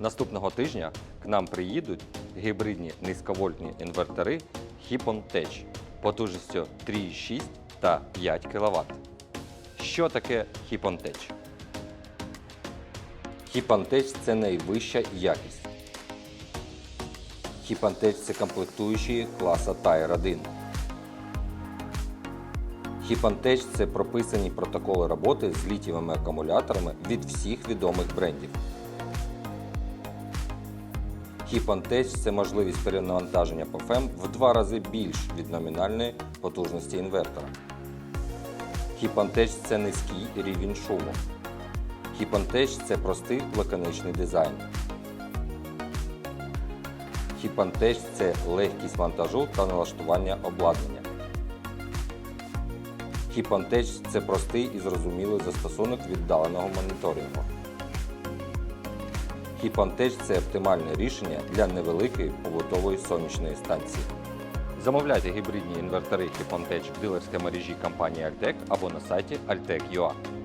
Наступного тижня к нам приїдуть гібридні низьковольтні інвертори Hippon Tech потужністю 3,6 та 5 кВт. Що таке Hippon Tech? Hippon Tech – це найвища якість. Hippon Tech – це комплектуючі класа Tier 1. Hippon це прописані протоколи роботи з літієвими акумуляторами від всіх відомих брендів. Hippon це можливість перенавантаження по ФЕМ в два рази більш від номінальної потужності інвертора. Hippon це низький рівень шуму. Hippon це простий лаконичний дизайн. Hippon це легкість монтажу та налаштування обладнання. Hippon це простий і зрозумілий застосунок віддаленого моніторингу. Hippon це оптимальне рішення для невеликої побутової сонячної станції. Замовляйте гібридні інвертори Hippon в дилерській мережі компанії Altec або на сайті altec.ua.